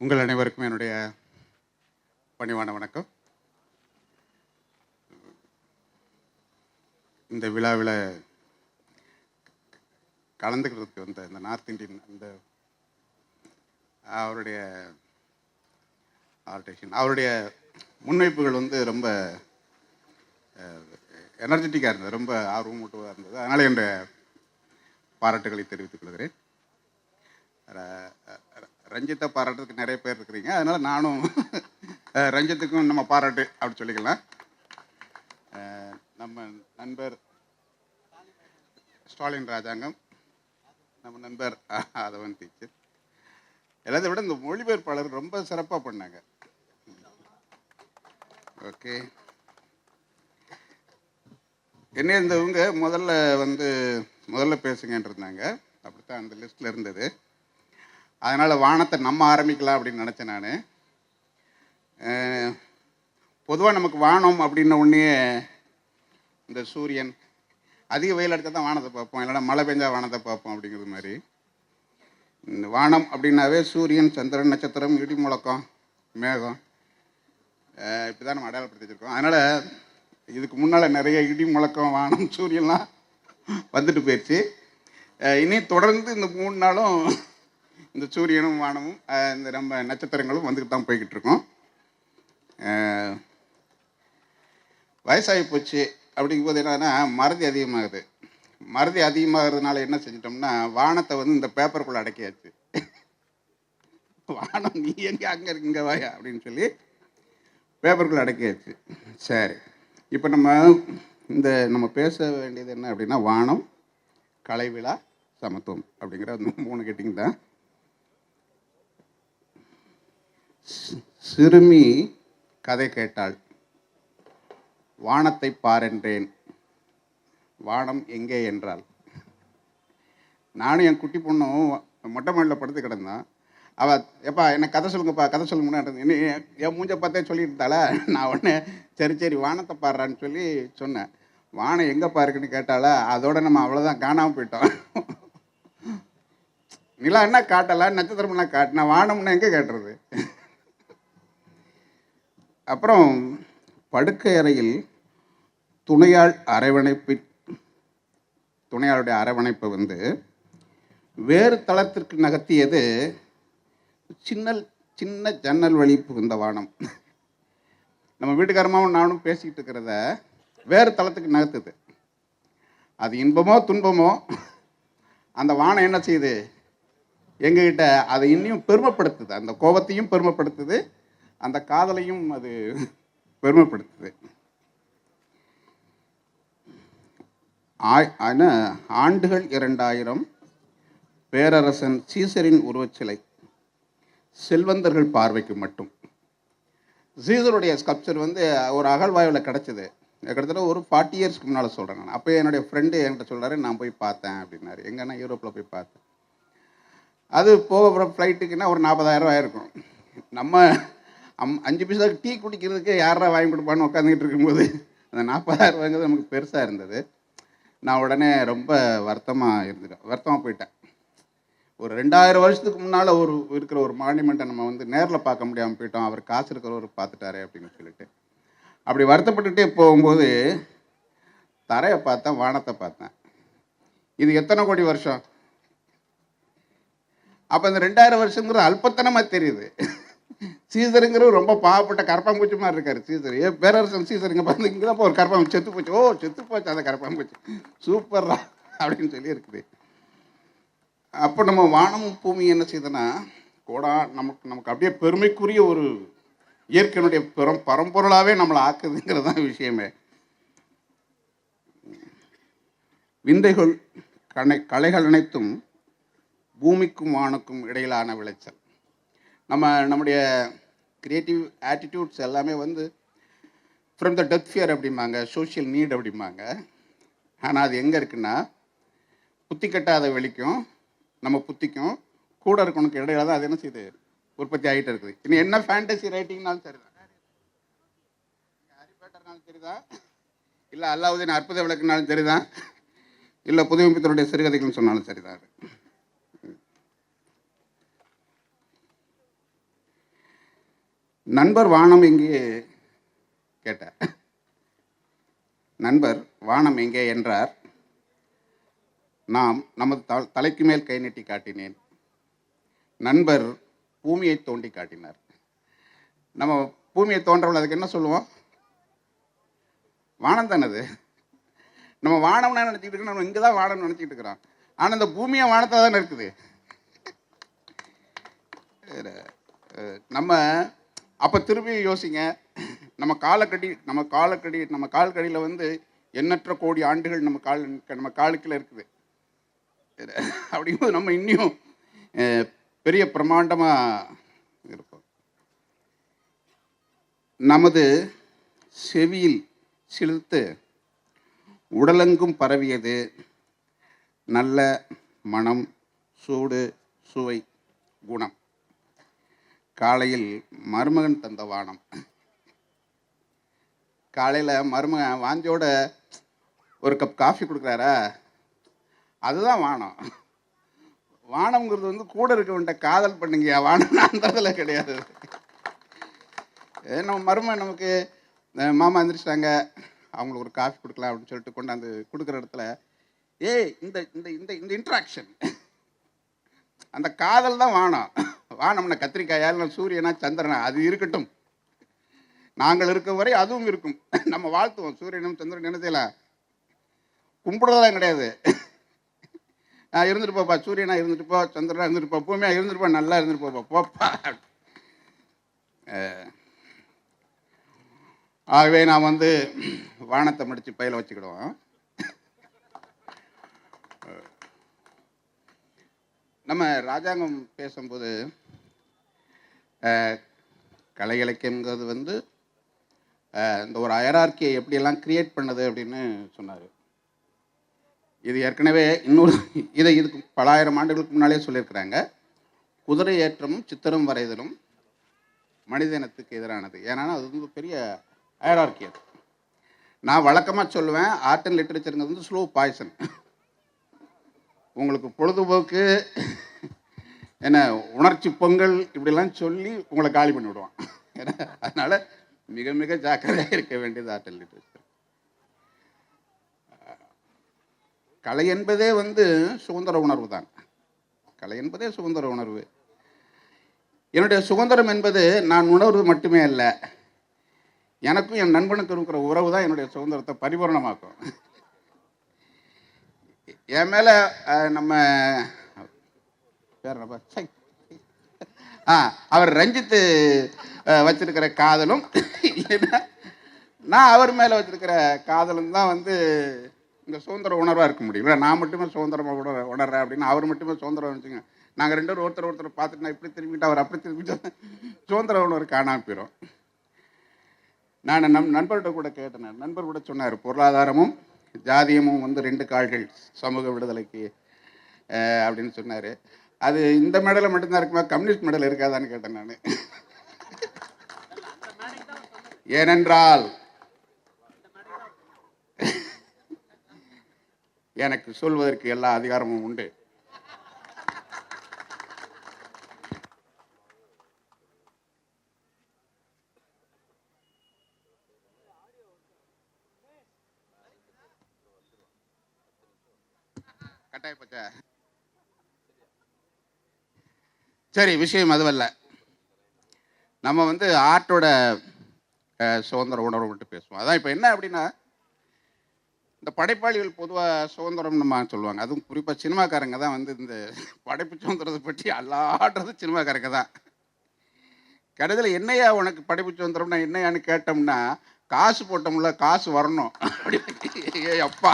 உங்கள் அனைவருக்கும் என்னுடைய பணிவான வணக்கம். இந்த விழாவில் கலந்துக்கிறதுக்கு வந்த இந்த நார்த் இந்தியன் அந்த அவருடைய ஆர்டேஷன் அவருடைய முன்வைப்புகள் வந்து ரொம்ப எனர்ஜெட்டிக்காக இருந்தது. ரொம்ப ஆர்வமூட்டுவாக இருந்தது. அதனால் என்னுடைய பாராட்டுகளை தெரிவித்துக் கொள்கிறேன். ரஞ்சித்தை பாராட்டுறதுக்கு நிறைய பேர் இருக்கிறீங்க. அதனால் நானும் ரஞ்சித்துக்கும் நம்ம பாராட்டு அப்படின்னு சொல்லிக்கலாம். நம்ம நண்பர் ஸ்டாலின் ராஜாங்கம் நம்ம நண்பர் ஆதவன் டீச்சர். எல்லாத்தையும் விட இந்த மொழிபெயர்ப்பாளர் ரொம்ப சிறப்பாக பண்ணாங்க. ஓகே. என்ன இருந்தவங்க முதல்ல வந்து முதல்ல பேசுங்கன்னு இருந்தாங்க அப்படித்தான் அந்த லிஸ்ட்டில் இருந்தது. அதனால் வானத்தை நம்ம ஆரம்பிக்கலாம் அப்படின்னு நினச்சேன் நான். பொதுவாக நமக்கு வானம் அப்படின்ன உடனே இந்த சூரியன் அதிக வெயில் அடித்தா தான் வானத்தை பார்ப்போம். இல்லைன்னா மழை பெஞ்சால் வானத்தை பார்ப்போம் அப்படிங்கிறது மாதிரி. இந்த வானம் அப்படின்னாவே சூரியன் சந்திரன் நட்சத்திரம் இடி முழக்கம் மேகம். இப்படி தான் நம்ம அடையாளப்படுத்தி வச்சுருக்கோம் அதனால் இதுக்கு முன்னால் நிறைய இடி முழக்கம் வானம் சூரியன்லாம் வந்துட்டு போயிடுச்சு இனி தொடர்ந்து இந்த மூணு நாளும் இந்த சூரியனும் வானமும் இந்த நம்ம நட்சத்திரங்களும் வந்துட்டு தான் போய்கிட்டு இருக்கோம். வயசாகி போச்சு அப்படிங்கும்போது என்னன்னா மறதி அதிகமாகுது. மறதி அதிகமாகிறதுனால என்ன செஞ்சிட்டோம்னா வானத்தை வந்து இந்த பேப்பருக்குள்ளே அடக்கியாச்சு. வானம் நீ எங்கே அங்கே இருக்குங்க வாயா? அப்படின்னு சொல்லி பேப்பருக்குள்ளே அடக்கியாச்சு. சரி. இப்போ நம்ம இந்த நம்ம பேச வேண்டியது என்ன அப்படின்னா வானம் கலை விழா சமத்துவம் அப்படிங்கிற மூணு கேட்டிங் தான். சிறுமி கதை கேட்டாள். வானத்தை பாரென்றேன் வானம் எங்கே என்றாள். நானும் என் குட்டி பொண்ணும் மொட்டை மாடியில் படுத்து கிடந்தான் அவள் எப்பா என்ன கதை சொல்லுங்கப்பா கதை சொல்லுங்கன்னு என்ன என் மூஞ்ச பார்த்தே சொல்லிட்டு இருந்தாளா? நான் உடனே சரி சரி வானத்தை பாடுறான்னு சொல்லி சொன்னேன். வானம் எங்கே பாருக்குன்னு கேட்டாளா? அதோட நம்ம அவ்வளோதான் காணாமல் போயிட்டோம். நிலா என்ன காட்டலை? நட்சத்திரம்லாம் காட்டினா வானம்னா எங்கே கேட்டுறது? அப்புறம் படுக்கை அறையில் துணையாள் அரவணைப்பு துணையாளுடைய அரவணைப்பை வந்து வேறு தளத்திற்கு நகர்த்தியது சின்னல் சின்ன ஜன்னல் வழி புகுந்த வானம். நம்ம வீட்டுக்காரமாவும் நானும் பேசிக்கிட்டு இருக்கிறத வேறு தளத்துக்கு நகர்த்துது. அது இன்பமோ துன்பமோ அந்த வானம் என்ன செய்யுது? எங்ககிட்ட அதை இன்னும் பெருமைப்படுத்துது. அந்த கோபத்தையும் பெருமைப்படுத்துது. அந்த காதலையும் அது பெருமைப்படுத்துது. ஆண்டுகள் இரண்டாயிரம் பேரரசன் சீசரின் உருவச்சிலை செல்வந்தர்கள் பார்வைக்கு மட்டும். சீசருடைய ஸ்கல்ப்சர் வந்து ஒரு அகழ்வாய்வில் கிடச்சிது. கிட்டத்தட்ட ஒரு ஃபார்ட்டி இயர்ஸ்க்கு முன்னால் சொல்கிறேன் நான். அப்போ என்னுடைய ஃப்ரெண்டு என்கிட்ட சொல்கிறாரு நான் போய் பார்த்தேன் அப்படின்னாரு. எங்கன்னா யூரோப்பில் போய் பார்த்தேன். அது போக போகிற ஃப்ளைட்டுக்குன்னா ஒரு நாற்பதாயிரம் ஆயிருக்கும் நம்ம அம் அஞ்சு பைசா டீ குடிக்கிறதுக்கு யாரா வாங்கி கொடுப்பான்னு உட்காந்துக்கிட்டு இருக்கும்போது அந்த நாற்பதாயிரம் ரூபாய்ங்கிறது நமக்கு பெருசாக இருந்தது. நான் உடனே ரொம்ப வருத்தமாக இருந்துட்டேன். வருத்தமாக போயிட்டேன். ஒரு ரெண்டாயிரம் வருஷத்துக்கு முன்னால் ஒரு இருக்கிற ஒரு மானிமெண்ட்டை நம்ம வந்து நேரில் பார்க்க முடியாமல் போயிட்டோம். அவர் காசு இருக்கிறவர் பார்த்துட்டாரே அப்படின்னு சொல்லிட்டு. அப்படி வருத்தப்பட்டுட்டே போகும்போது தரையை பார்த்தேன் வானத்தை பார்த்தேன். இது எத்தனை கோடி வருஷம்? அப்போ இந்த ரெண்டாயிரம் வருஷங்கிறது அல்பத்தனமாக தெரியுது. சீசருங்கிற ரொம்ப பாவப்பட்ட கரப்பாம்பூச்சி மாதிரி இருக்காரு சீசர். ஏ பேரரசன் சீசருங்க பார்த்து இங்கே தான் ஒரு கரப்பாம்பூச்சி செத்து போச்சு. ஓ செத்து போச்சு அந்த கரப்பாம்பூச்சி சூப்பர்ரா அப்படின்னு சொல்லி இருக்குது. அப்போ நம்ம வானம் பூமி என்ன செய்யுதுன்னா கூடா நமக்கு நமக்கு அப்படியே பெருமைக்குரிய ஒரு இயற்கையினுடைய பெரும் பரம்பொருளாகவே நம்மளை ஆக்குதுங்கிறது தான் விஷயமே. விந்தைகள் கணை கலைகள் அனைத்தும் பூமிக்கும் வானுக்கும் இடையிலான விளைச்சல். நம்ம நம்முடைய கிரியேட்டிவ் ஆட்டிடியூட்ஸ் எல்லாமே வந்து ஃப்ரம் த டெத் ஃபியர் அப்படிம்பாங்க சோஷியல் நீட் அப்படிம்பாங்க. ஆனால் அது எங்கே இருக்குன்னா புத்தி கட்டாத வெளிக்கும் நம்ம புத்திக்கும் கூட இருக்கணுக்கு இடையில தான் அது என்ன செய்யுது உற்பத்தி ஆகிட்டு இருக்குது. இன்னும் என்ன ஃபேண்டசி ரைட்டிங்னாலும் சரிதான். ஹாரி சரிதான். இல்லை அல்லாவுதீன் அற்புத விளக்குனாலும் சரிதான். இல்லை புதுமைப்பித்தருடைய சிறுகதைகள்னு சொன்னாலும் சரிதான் நண்பர் வானம் எங்கே? கேட்டார். நண்பர் வானம் எங்கே என்றார். நாம் நமது த- தலைக்கு மேல் கை நீட்டி காட்டினேன். நண்பர் பூமியை தோண்டி காட்டினார். நம்ம பூமியை தோன்றவள் அதுக்கு என்ன சொல்லுவோம்? வானம் தானே அது நம்ம வானம்னா நினச்சிக்கிட்டு இருக்கோம்? நம்ம இங்கே தான் வானம் நினச்சிக்கிட்டு இருக்கிறோம். ஆனால் இந்த பூமியை வானத்தை தானே இருக்குது நம்ம அப்போ திரும்பியும் யோசிங்க. நம்ம காலக்கடி நம்ம காலக்கடி நம்ம கால்கடியில் வந்து எண்ணற்ற கோடி ஆண்டுகள் நம்ம கால் நம்ம காலுக்கில் இருக்குது. அப்படிங்கும்போது நம்ம இன்னும் பெரிய பிரம்மாண்டமாக இருப்போம். நமது செவியில் சிலிர்த்து உடலெங்கும் பரவியது நல்ல மனம் சூடு சுவை குணம். காலையில் மருமகன் தந்த வானம். காலையில் மருமகன் வாஞ்சோட ஒரு கப் காஃபி கொடுக்குறாரா? அதுதான் வானம். வானம்ங்கிறது வந்து கூட இருக்கவன்ட்ட காதல் பண்ணுங்க வானம் அந்த இடத்துல கிடையாது. ஏ, நம்ம மருமகன் நமக்கு மாமா எந்திரிச்சிட்டாங்க. அவங்களுக்கு ஒரு காஃபி கொடுக்கலாம் அப்படின்னு சொல்லிட்டு கொண்டாந்து கொடுக்குற இடத்துல ஏய் இந்த இந்த இந்த இந்த இன்ட்ராக்ஷன் அந்த காதல் தான் வானம். வானம்னா கத்திரிக்காயா இல்லை சூரியனா சந்திரனா அது இருக்கட்டும். நாங்கள் இருக்கும் வரை அதுவும் இருக்கும். நம்ம வாழ்த்துவோம். சூரியனும் சந்திரன் என்ன செய்யலாம்? கும்பிடுறதெல்லாம் கிடையாது. ஆ, இருந்துட்டு போப்பா. சூரியனா இருந்துட்டு போ சந்திரனா இருந்துட்டு போ பூமியா இருந்துட்டு போ நல்லா இருந்துட்டு போப்பா. போப்பா. ஆகவே நான் வந்து வானத்தை மடித்து பயில வச்சுக்கிடுவோம். நம்ம ராஜாங்கம் பேசும்போது கலை இலக்கியங்கிறது வந்து இந்த ஒரு அயரார்க்கியை எப்படியெல்லாம் கிரியேட் பண்ணுது அப்படின்னு சொன்னார். இது ஏற்கனவே இன்னொரு இதை இதுக்கு பலாயிரம் ஆண்டுகளுக்கு முன்னாலே சொல்லியிருக்கிறாங்க. குதிரை ஏற்றமும் சித்திரம் வரைதலும் மனித இனத்துக்கு எதிரானது. ஏன்னா அது வந்து பெரிய அயரார்க்கி அது. நான் வழக்கமாக சொல்லுவேன் ஆர்ட் அண்ட் லிட்ரேச்சருங்கிறது வந்து ஸ்லோ பாய்சன் உங்களுக்கு பொழுதுபோக்கு என்ன உணர்ச்சி பொங்கல் இப்படிலாம் சொல்லி உங்களை காலி பண்ணி விடுவான் ஏன்னா, அதனால் மிக மிக ஜாக்கிரதையாக இருக்க வேண்டியது ஆற்றல் லிட்ரேச்சர் கலை என்பதே வந்து சுதந்திர உணர்வு தான். கலை என்பதே சுதந்திர உணர்வு. என்னுடைய சுதந்திரம் என்பது நான் உணர்வு மட்டுமே அல்ல எனக்கும் என் நண்பனுக்கு இருக்கிற உறவு தான் என்னுடைய சுதந்திரத்தை பரிபூரணமாக்கும். என் மேலே நம்ம பேர் ஆ அவர் ரஞ்சித்து வச்சிருக்கிற காதலும் நான் அவர் மேலே வச்சிருக்கிற காதலும் தான் வந்து இந்த சுதந்திர உணர்வாக இருக்க முடியும் இல்லை நான் மட்டுமே சுதந்திரமாக உணர உணர்றேன் அப்படின்னு அவர் மட்டுமே சுதந்திரம் வச்சுங்க. நாங்கள் ரெண்டு பேரும் ஒருத்தர் ஒருத்தர் பார்த்துட்டு நான் இப்படி திரும்பிட்டு அவர் அப்படி திரும்பிட்டு சுதந்திர உணர்வு காணாமல் போயிடும் நான் நம் நண்பர்கிட்ட கூட கேட்டேன் நண்பர் கூட சொன்னார் பொருளாதாரமும் ஜாதியமும் வந்து ரெண்டு கால்கள் சமூக விடுதலைக்கு அப்படின்னு சொன்னார். அது இந்த மெடலில் மட்டும்தான் இருக்குமா? கம்யூனிஸ்ட் மெடல் இருக்காதான்னு கேட்டேன் நான். ஏனென்றால் எனக்கு சொல்வதற்கு எல்லா அதிகாரமும் உண்டு கட்டாய பச்சை சரி விஷயம் அதுவல்ல. நம்ம வந்து ஆர்ட்டோட சுதந்திர உணர்வு மட்டும் பேசுவோம். அதான் இப்போ என்ன அப்படின்னா இந்த படைப்பாளிகள் பொதுவாக சுதந்திரம் நம்ம சொல்லுவாங்க. அதுவும் குறிப்பாக சினிமாக்காரங்க தான் வந்து இந்த படைப்பு சுதந்திரத்தை பற்றி அல்லாடுறது சினிமாக்காரங்க தான். கடைசியில் என்னையா உனக்கு படைப்பு சுதந்திரம்னா என்னையான்னு கேட்டோம்னா காசு போட்டோம்ல காசு வரணும். அப்படி ஏ அப்பா.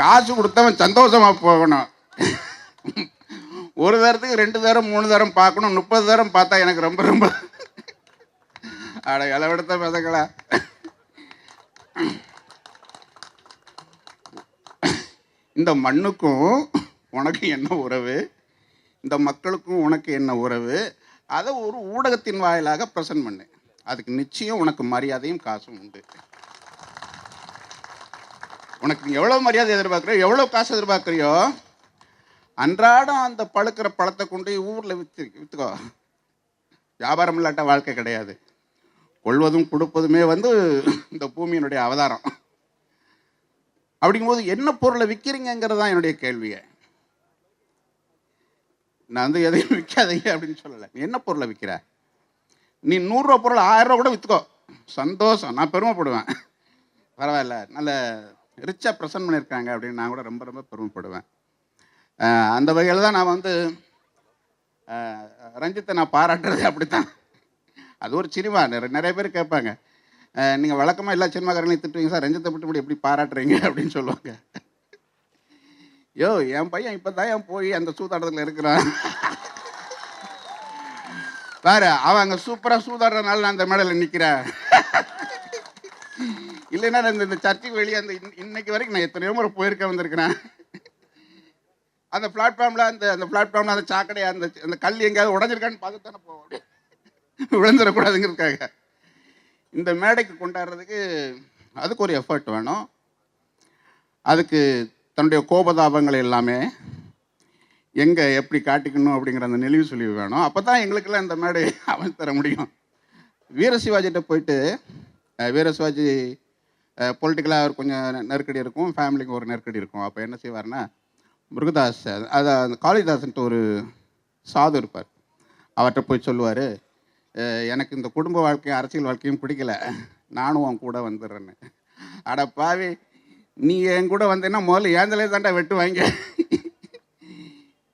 காசு கொடுத்தவன் சந்தோஷமாக போகணும். ஒரு தரத்துக்கு ரெண்டு தரம் மூணு தரம் பார்க்கணும். முப்பது தரம் பார்த்தா எனக்கு ரொம்ப ரொம்ப அட இளவெடுத்த பதங்களா இந்த மண்ணுக்கும் உனக்கு என்ன உறவு? இந்த மக்களுக்கும் உனக்கு என்ன உறவு? அதை ஒரு ஊடகத்தின் வாயிலாக ப்ரெசென்ட் பண்ணு. அதுக்கு நிச்சயம் உனக்கு மரியாதையும் காசும் உண்டு. உனக்கு எவ்வளோ மரியாதை எதிர்பார்க்குறியோ எவ்வளோ காசு எதிர்பார்க்குறியோ அன்றாடம் அந்த பழுக்கிற பழத்தை கொண்டு போய் ஊரில் விற்று விற்றுக்கோ வியாபாரம் இல்லாட்ட வாழ்க்கை கிடையாது. கொள்வதும் கொடுப்பதுமே வந்து இந்த பூமியினுடைய அவதாரம். அப்படிங்கும்போது என்ன பொருளை விற்கிறீங்கிறது தான் என்னுடைய கேள்வியை. நான் வந்து எதையும் விற்காதீங்க அப்படின்னு சொல்லலை. நீ என்ன பொருளை விற்கிற நீ நூறுரூவா பொருள் ஆயிரரூவா கூட விற்றுக்கோ சந்தோஷம். நான் பெருமைப்படுவேன். பரவாயில்ல. நல்ல ரிச்சாக ப்ரெசன்ட் பண்ணியிருக்காங்க அப்படின்னு நான் கூட ரொம்ப ரொம்ப பெருமைப்படுவேன். அந்த வகையில் தான் நான் வந்து ரஞ்சித்தை நான் பாராட்டுறது அப்படித்தான். அது ஒரு சினிமா நிறைய நிறைய பேர் கேட்பாங்க. நீங்கள் வழக்கமாக எல்லா சினிமாக்காரங்களையும் திட்டுவீங்க சார் ரஞ்சித்தை விட்டு இப்படி எப்படி பாராட்டுறீங்க? அப்படின்னு சொல்லுவாங்க. யோ என் பையன் இப்போ தான் என் போய் அந்த சூதாட்டத்தில் இருக்கிறான்? பாரு அவன் அங்கே சூப்பராக சூதாடுறதுனால நான் அந்த மேடையில் நிற்கிறேன் இல்லைன்னா இந்த- இந்த சர்ச்சுக்கு வெளியே அந்த இன்னைக்கு வரைக்கும் நான் எத்தனையோ முறை போயிருக்க வந்திருக்கிறேன். அந்த பிளாட்ஃபார்மில் அந்த அந்த பிளாட்ஃபார்மில் அந்த சாக்கடை அந்த அந்த கல் எங்கேயாவது உடஞ்சிருக்கான்னு பார்த்து தானே போவோம். விழுந்துடக்கூடாதுங்கிறதுக்காக இந்த மேடைக்கு கொண்டாடுறதுக்கு அதுக்கு ஒரு எஃபர்ட் வேணும். அதுக்கு தன்னுடைய கோபதாபங்களை எல்லாமே எங்கே எப்படி காட்டிக்கணும் அப்படிங்கிற அந்த நெளிவு சுழிவு வேணும். அப்போ தான் எங்களுக்கெல்லாம் இந்த மேடை அமைத்து தர முடியும். வீரசிவாஜிகிட்ட போயிட்டு வீரசிவாஜி வீர சிவாஜி பொலிட்டிக்கலாக அவர் கொஞ்சம் நெருக்கடி இருக்கும். ஃபேமிலிக்கு ஒரு நெருக்கடி இருக்கும். அப்போ என்ன செய்வார்னா முருகதாஸ் அது அந்த காளிதாசன்ட்டு ஒரு சாது இருப்பார். அவர்கிட்ட போய் சொல்லுவார் எனக்கு இந்த குடும்ப வாழ்க்கையும் அரசியல் வாழ்க்கையும் பிடிக்கல. நானும் உன் கூட வந்துடுறேன்னு. அட பாவி நீ என் கூட வந்தேன்னா முதல்ல ஏந்தலே தாண்டா வெட்டு வாங்க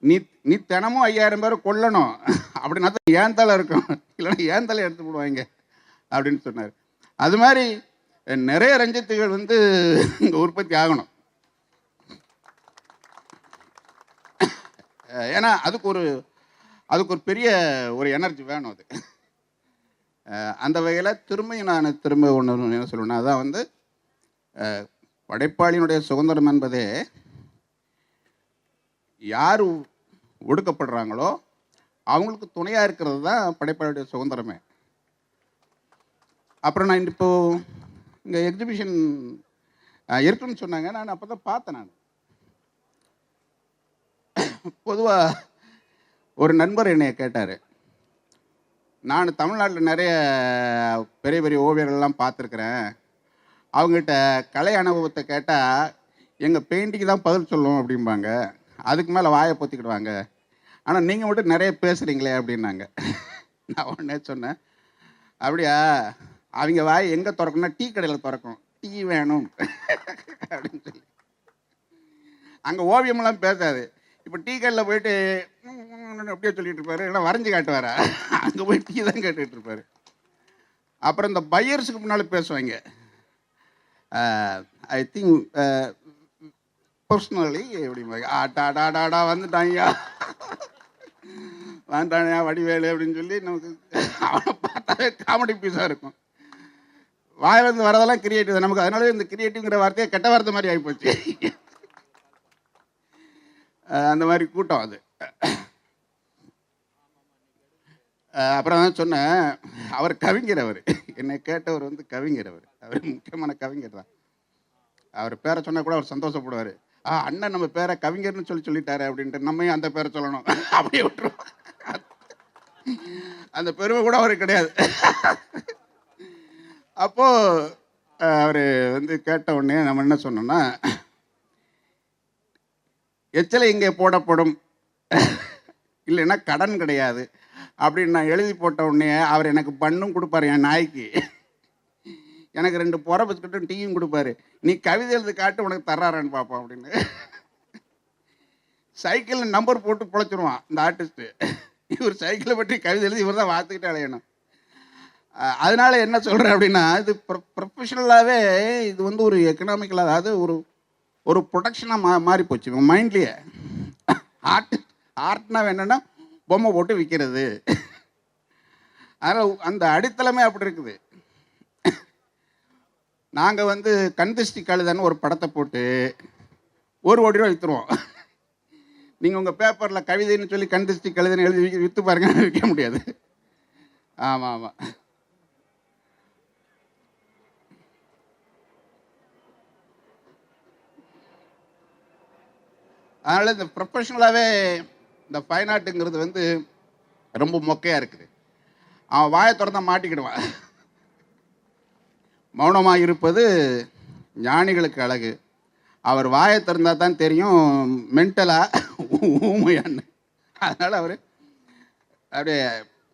நீ நீ தினமும் ஐயாயிரம் பேர் கொல்லணும். அப்படின்னா தான் ஏன் தலை இருக்கும். இல்லைன்னா ஏன் தலை எடுத்து போடுவாங்க அப்படின்னு சொன்னார். அது மாதிரி நிறைய ரஞ்சித்துகள் வந்து இங்கே உற்பத்தி ஆகணும். ஏன்னா அதுக்கு ஒரு அதுக்கு ஒரு பெரிய ஒரு எனர்ஜி வேணும் அது. அந்த வகையில் திரும்ப நான் திரும்ப ஒன்று என்ன சொல்லணும்னா அதான் வந்து படைப்பாளியினுடைய சுதந்திரம் என்பதே யார் ஒடுக்கப்படுறாங்களோ அவங்களுக்கு துணையாக இருக்கிறது தான் படைப்பாளியுடைய சுதந்திரமே. அப்புறம் நான் இப்போ இங்கே எக்ஸிபிஷன் இருக்குன்னு சொன்னாங்க. நான் அப்போ தான் பார்த்தேன் நான். பொதுவாக ஒரு நண்பர் என்னை கேட்டார். நான் தமிழ்நாட்டில் நிறைய பெரிய பெரிய ஓவியர்கள்லாம் பார்த்துருக்குறேன் அவங்ககிட்ட கலை அனுபவத்தை கேட்டால் எங்கள் பெயிண்டிங் தான் பதில் சொல்லுவோம் அப்படிம்பாங்க. அதுக்கு மேலே வாயை பொத்திக்கிடுவாங்க. ஆனால் நீங்கள் மட்டும் நிறைய பேசுகிறீங்களே அப்படின்னாங்க. நான் உடனே சொன்னேன். அப்படியா? அவங்க வாய் எங்கே திறக்கணும்னா டீ கடையில் திறக்கும். டீ வேணும். அப்படின்னு சொல்லி. அங்கே ஓவியமெல்லாம் பேசாது. இப்போ டீ கடையில் போயிட்டு அப்படியே சொல்லிட்டு இருப்பாரு. இல்லை வரைஞ்சி காட்டுவாரா? அங்கே போய் டீ தான் கேட்டுட்டு இருப்பாரு. அப்புறம் இந்த பையர்ஸுக்கு முன்னால் பேசுவாங்க. ஐ திங்க் பர்சனலி எப்படிம்பாங்க ஆட்டாடாடாடா வந்துட்டாங்கயா வந்துட்டானயா வடிவேலு அப்படின்னு சொல்லி நமக்கு அவனை பார்த்தாவே காமெடி பீஸாக இருக்கும். வாயிலிருந்து வரதெல்லாம் கிரியேட்டிவ் நமக்கு அதனால இந்த கிரியேட்டிவ்ங்கிற வார்த்தையே கெட்ட வார்த்தை மாதிரி ஆகிப்போச்சு அந்த மாதிரி கூட்டம் அது. அப்புறம் தான் சொன்னேன் அவர் கவிஞர் அவர். என்னை கேட்டவர் வந்து கவிஞர் அவர். அவர் முக்கியமான கவிஞர் தான். அவர் பேரை சொன்னா கூட அவர் சந்தோஷப்படுவார். ஆ அண்ணன் நம்ம பேரை கவிஞர்னு சொல்லி சொல்லிட்டாரு அப்படின்ட்டு நம்மையும் அந்த பேரை சொல்லணும். அப்படியே விட்டுருவோம். அந்த பெருமை கூட அவருக்கு கிடையாது. அப்போ அவர் வந்து கேட்ட உடனே நம்ம என்ன சொன்னோம்னா எச்சலை இங்கே போடப்படும்? இல்லைன்னா கடன் கிடையாது. அப்படின்னு நான் எழுதி போட்ட உடனே அவர் எனக்கு பண்ணும் கொடுப்பாரு என் நாய்க்கு. எனக்கு ரெண்டு புற பிஸ்கட்டும் டீயும் கொடுப்பாரு. நீ கவிதை எழுதி காட்டு உனக்கு தர்றாரான்னு பார்ப்போம் அப்படின்னு. சைக்கிளில் நம்பர் போட்டு பிழைச்சிருவான் இந்த ஆர்டிஸ்ட்டு இவர் சைக்கிளை பற்றி கவிதை எழுதி இவர் தான் வாத்துக்கிட்டே அலையணும். அதனால என்ன சொல்கிறேன் அப்படின்னா இது ப்ரொஃபஷனலாகவே இது வந்து ஒரு எக்கனாமிக்கல் அதாவது ஒரு ஒரு ப்ரொடக்ஷனாக மா மாறி போச்சு. இவன் மைண்ட்லேயே ஆர்ட் ஆர்ட்னா என்னென்னா பொம்மை போட்டு விற்கிறது அதனால் அந்த அடித்தளமே அப்படி இருக்குது. நாங்கள் வந்து கந்திஷ்டி கழுதன்னு ஒரு படத்தை போட்டு ஒரு கோடி ரூபா விற்றுருவோம் நீங்கள் உங்கள் பேப்பரில் கவிதைன்னு சொல்லி கந்திஷ்டி கழுதுன்னு எழுதி விற்று பாருங்க விற்க முடியாது. ஆமாம் ஆமாம் அதனால் இந்த ப்ரொஃபஷ்னலாகவே இந்த ஃபைன் ஆர்ட்டுங்கிறது வந்து ரொம்ப மொக்கையாக இருக்குது. அவன் வாயை திறந்தா மாட்டிக்கிடுவான். மௌனமாக இருப்பது ஞானிகளுக்கு அழகு. அவர் வாயை திறந்தா தான் தெரியும் மென்டலாக ஊமையான்னு அதனால் அவர் அப்படியே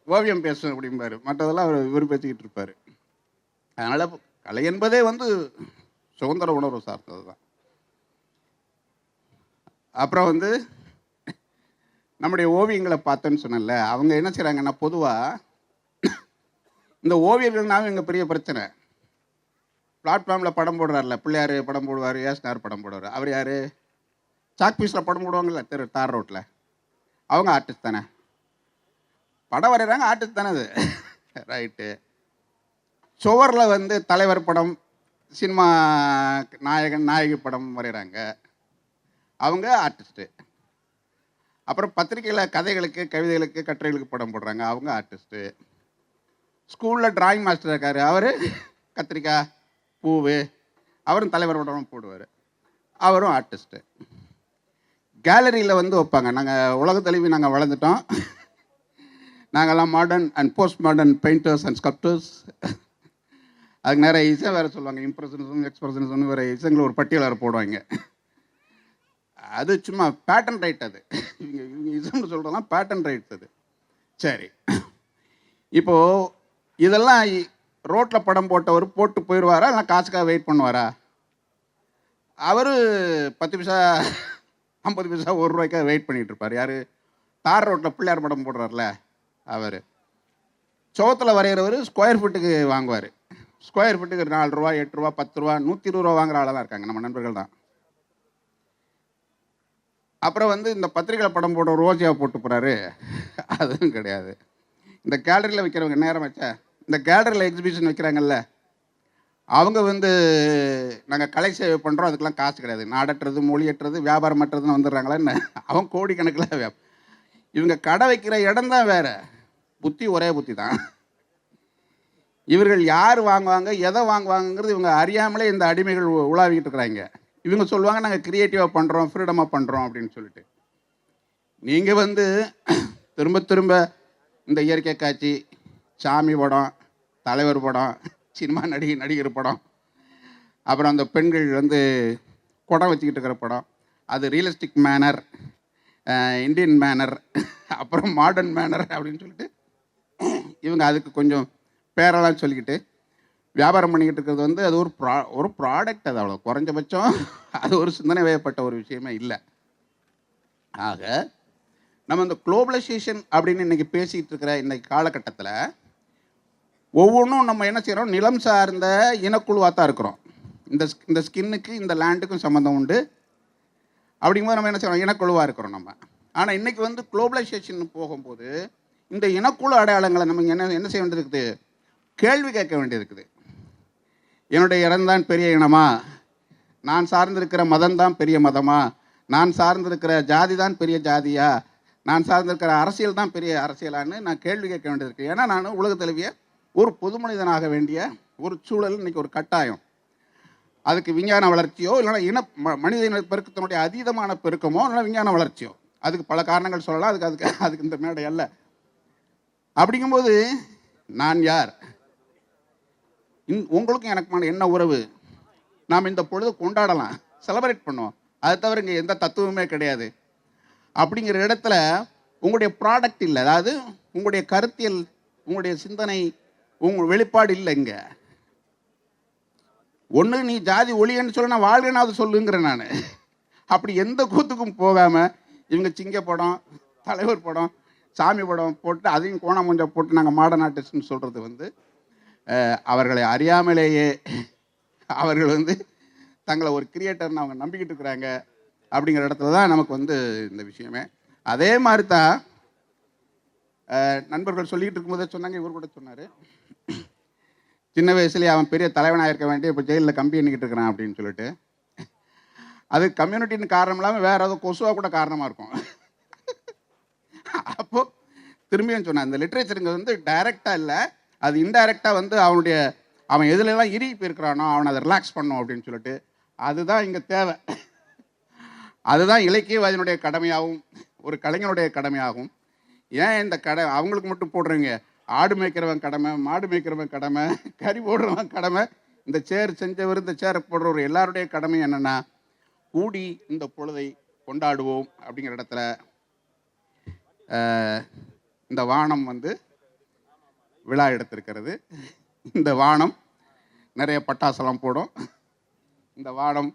ஓவியம் பேசும் அப்படிம்பார். மற்றதெல்லாம் அவர் இவர் பேசிக்கிட்டு இருப்பார். அதனால் கலை என்பதே வந்து சுதந்திர உணர்வு சார்ந்தது தான் அப்புறம் வந்து நம்முடைய ஓவியங்களை பார்த்தோன்னு சொன்னேன்ல அவங்க என்ன செய்கிறாங்கன்னா பொதுவாக இந்த ஓவியர்கள்னாலும் எங்கள் பெரிய பிரச்சனை. பிளாட்ஃபார்மில் படம் போடுறாருல பிள்ளையார் படம் போடுவார் ஏஸ்னார் படம் போடுவார். அவர் யார்? சாக் பீஸில் படம் போடுவாங்கல்ல தெரு தார் ரோட்டில் அவங்க ஆர்டிஸ்ட் தானே. படம் வரைகிறாங்க ஆர்டிஸ்ட் தானே அது. ரைட்டு சுவரில் வந்து தலைவர் படம் சினிமா நாயகன் நாயகி படம் வரைகிறாங்க அவங்க ஆர்டிஸ்ட்டு அப்புறம் பத்திரிக்கையில் கதைகளுக்கு கவிதைகளுக்கு கட்டுரைகளுக்கு படம் போடுறாங்க அவங்க ஆர்டிஸ்ட்டு ஸ்கூலில் டிராயிங் மாஸ்டர் இருக்கார். அவர் கத்திரிக்காய் பூவு அவரும் தலைவர் படம் போடுவார். அவரும் ஆர்டிஸ்ட்டு கேலரியில் வந்து வைப்பாங்க. நாங்கள் உலக தலைவி நாங்கள் வளர்ந்துட்டோம். நாங்கள்லாம் modern and post modern painters and sculptors அதுக்கு நிறைய இசை வேறு சொல்லுவாங்க. இம்ப்ரெஷனிசம் எக்ஸ்பிரஷனிசம் வேறு இசைங்களை ஒரு பட்டியல் வேறு போடுவாங்க. அது சும்மா பேட்டன் ரைட் அது. இவங்க இவங்க இசைன்னு சொல்கிறதெல்லாம் பேட்டன் ரைட் அது. சரி. இப்போது இதெல்லாம் ரோட்டில் படம் போட்டவர் போட்டு போயிடுவாரா? இல்லை காசுக்காக வெயிட் பண்ணுவாரா? அவர் பத்து பைசா ஐம்பது பைசா ஒரு ரூபாய்க்காக வெயிட் பண்ணிகிட்டு இருப்பார். யார்? தார் ரோட்டில் பிள்ளையார் படம் போடுறார்ல அவர். சோத்தில் வரைகிறவர் ஸ்கொயர் ஃபீட்டுக்கு வாங்குவார். ஸ்கொயர் ஃபீட்டுக்கு நாலு ரூபா எட்டு ரூபா பத்து ரூபா நூற்றி இருபது ரூபா வாங்குற ஆளாக தான் இருக்காங்க. நம்ம நண்பர்கள் தான். அப்புறம் வந்து இந்த பத்திரிக்கை படம் போடுற ரோஜாவை போட்டு போகிறாரு அதுவும் கிடையாது. இந்த கேலரியில் வைக்கிறவங்க நேரம் வச்சா இந்த கேலரியில் எக்ஸிபிஷன் வைக்கிறாங்கல்ல. அவங்க வந்து நாங்கள் கலை சேவை பண்ணுறோம் அதுக்கெலாம் காசு கிடையாது. நாடட்டுறது மொழியட்டுறது வியாபாரம் மற்றதுன்னு வந்துடுறாங்களா என்ன? அவன் கோடிக்கணக்கில் வியா- இவங்க கடை வைக்கிற இடம் தான் வேறு. புத்தி ஒரே புத்தி தான். இவர்கள் யார் வாங்குவாங்க எதை வாங்குவாங்கங்கிறது இவங்க அறியாமலே இந்த அடிமைகள் உ- உலாவிக்கிட்டு இருக்கிறாங்க. இவங்க சொல்லுவாங்க நாங்கள் கிரியேட்டிவாக பண்ணுறோம் ஃப்ரீடமாக பண்ணுறோம் அப்படின்னு சொல்லிட்டு. நீங்கள் வந்து திரும்ப திரும்ப இந்த இயற்கை காட்சி சாமி படம் தலைவர் படம் சினிமா நடிகை நடிகர் படம் அப்புறம் அந்த பெண்கள் வந்து குடம் வச்சுக்கிட்டு இருக்கிற படம் அது ரியலிஸ்டிக் மேனர் இந்தியன் மேனர் அப்புறம் மாடர்ன் மேனர் அப்படின்னு சொல்லிட்டு இவங்க அதுக்கு கொஞ்சம் பேரெல்லாம் சொல்லிக்கிட்டு வியாபாரம் பண்ணிக்கிட்டு இருக்கிறது வந்து அது ஒரு ப்ரா ஒரு ப்ராடக்ட் அது அவ்வளோ குறைஞ்சபட்சம் அது ஒரு சிந்தனை வயப்பட்ட ஒரு விஷயமே இல்லை. ஆக நம்ம இந்த குளோபலைசேஷன் அப்படின்னு இன்றைக்கி பேசிகிட்டு இருக்கிற இன்றைக்கி காலகட்டத்தில் ஒவ்வொன்றும் நம்ம என்ன செய்கிறோம் நிலம் சார்ந்த இனக்குழுவாக தான் இருக்கிறோம். இந்த ஸ்- இந்த ஸ்கின்னுக்கு இந்த லேண்டுக்கும் சம்மந்தம் உண்டு. அப்படிங்கும்போது நம்ம என்ன செய்கிறோம் இனக்குழுவாக இருக்கிறோம் நம்ம. ஆனால் இன்றைக்கி வந்து குளோபலைசேஷன் போகும்போது இந்த இனக்குழு அடையாளங்களை நம்ம என்ன என்ன செய்ய வேண்டியது இருக்குது கேள்வி கேட்க வேண்டியது இருக்குது என்னுடைய இடம்தான் பெரிய இனமா? நான் சார்ந்திருக்கிற மதம்தான் பெரிய மதமா? நான் சார்ந்திருக்கிற ஜாதி தான் பெரிய ஜாதியா? நான் சார்ந்திருக்கிற அரசியல் தான் பெரிய அரசியலான்னு நான் கேள்வி கேட்க வேண்டியது ஏன்னா நான் உலக தழுவிய ஒரு பொது மனிதனாக வேண்டிய ஒரு சூழல் இன்றைக்கி ஒரு கட்டாயம். அதுக்கு விஞ்ஞான வளர்ச்சியோ இல்லைன்னா இன ம- மனித இன பெருக்கத்தினுடைய அதீதமான பெருக்கமோ இல்லைன்னா விஞ்ஞான வளர்ச்சியோ. அதுக்கு பல காரணங்கள் சொல்லலாம். அதுக்கு அதுக்கு அதுக்கு இந்த மேடை அல்ல. அப்படிங்கும்போது நான் யார்? இன் உங்களுக்கும் எனக்குமான என்ன உறவு? நாம் இந்த பொழுது கொண்டாடலாம் செலிப்ரேட் பண்ணுவோம். அதை தவிர இங்கே எந்த தத்துவமே கிடையாது. அப்படிங்கிற இடத்துல உங்களுடைய ப்ராடக்ட் இல்லை. அதாவது உங்களுடைய கருத்தியல் உங்களுடைய சிந்தனை உங்கள் வெளிப்பாடு இல்லை இங்கே. ஒன்று நீ ஜாதி ஒளியன்னு சொல்ல நான் வாழ்கனாவது சொல்லுங்கிறேன் நான். அப்படி எந்த கூத்துக்கும் போகாமல் இவங்க சிங்க படம் தலைவர் படம் சாமி படம் போட்டு அதையும் கோணாமஞ்சா போட்டு நாங்கள் மாடர்ன் ஆர்டிஸ்ட்னு சொல்கிறது வந்து அவர்களை அறியாமலேயே அவர்கள் வந்து தங்களை ஒரு கிரியேட்டர்னு அவங்க நம்பிக்கிட்டு இருக்கிறாங்க அப்படிங்கிற இடத்துல தான் நமக்கு வந்து இந்த விஷயமே. அதே மாதிரி தான் நண்பர்கள் சொல்லிக்கிட்டு இருக்கும்போதே சொன்னாங்க இவர் கூட சொன்னார். சின்ன வயசுலேயே அவன் பெரிய தலைவனாக இருக்க வேண்டிய இப்போ ஜெயிலில் கம்பி எண்ணிக்கிட்டு இருக்கிறான் அப்படின்னு சொல்லிட்டு. அது கம்யூனிட்டின்னு காரணம் இல்லாமல் வேற ஏதோ கொசுவாக கூட காரணமாக இருக்கும். அப்போது திரும்பியும் சொன்னேன் அந்த லிட்ரேச்சருங்க வந்து டைரெக்டாக இல்லை அது இன்டைரக்டாக வந்து அவனுடைய அவன் எதுலெல்லாம் இறுகி போயிருக்கிறானோ அவனை அதை ரிலாக்ஸ் பண்ணும் அப்படின்னு சொல்லிட்டு அதுதான் இங்கே தேவை. அதுதான் இலக்கியவாதியினுடைய கடமையாகவும் ஒரு கலைஞனுடைய கடமையாகும் ஏன் இந்த கடை அவங்களுக்கு மட்டும் போடுறீங்க? ஆடு மேய்க்கிறவன் கடமை மாடு மேய்க்கிறவன் கடமை கறி போடுறவன் கடமை. இந்த சேர் செஞ்சவர் இந்த சேரை போடுறவர் எல்லாருடைய கடமை என்னென்னா கூடி இந்த பொழுதை கொண்டாடுவோம் அப்படிங்கிற இடத்துல இந்த வானம் வந்து விழா எடுத்திருக்கிறது. இந்த வானம் நிறைய பட்டாசெல்லாம் போடும். இந்த வானம்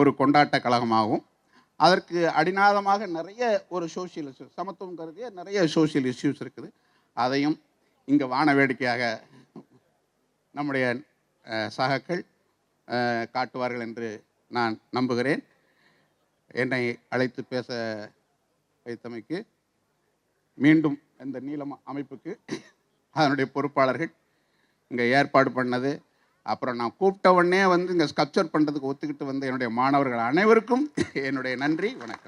ஒரு கொண்டாட்ட கழகமாகும். அதற்கு அடிநாதமாக நிறைய ஒரு சோசியல் இஷ்யூ சமத்துவம் கருதிய நிறைய சோஷியல் இஷ்யூஸ் இருக்குது. அதையும் இங்கே வான வேடிக்கையாக நம்முடைய சகக்கள் சகாக்கள் காட்டுவார்கள் என்று நான் நம்புகிறேன். என்னை அழைத்து பேச வைத்தமைக்கு மீண்டும் இந்த நீளம் அமைப்புக்கு அதனுடைய பொறுப்பாளர்கள் இங்கே ஏற்பாடு பண்ணது. அப்புறம் நான் கூப்பிட்ட உடனே வந்து இங்கே ஸ்கப்சர் பண்ணுறதுக்கு ஒத்துக்கிட்டு வந்த என்னுடைய மாணவர்கள் அனைவருக்கும் என்னுடைய நன்றி வணக்கம்.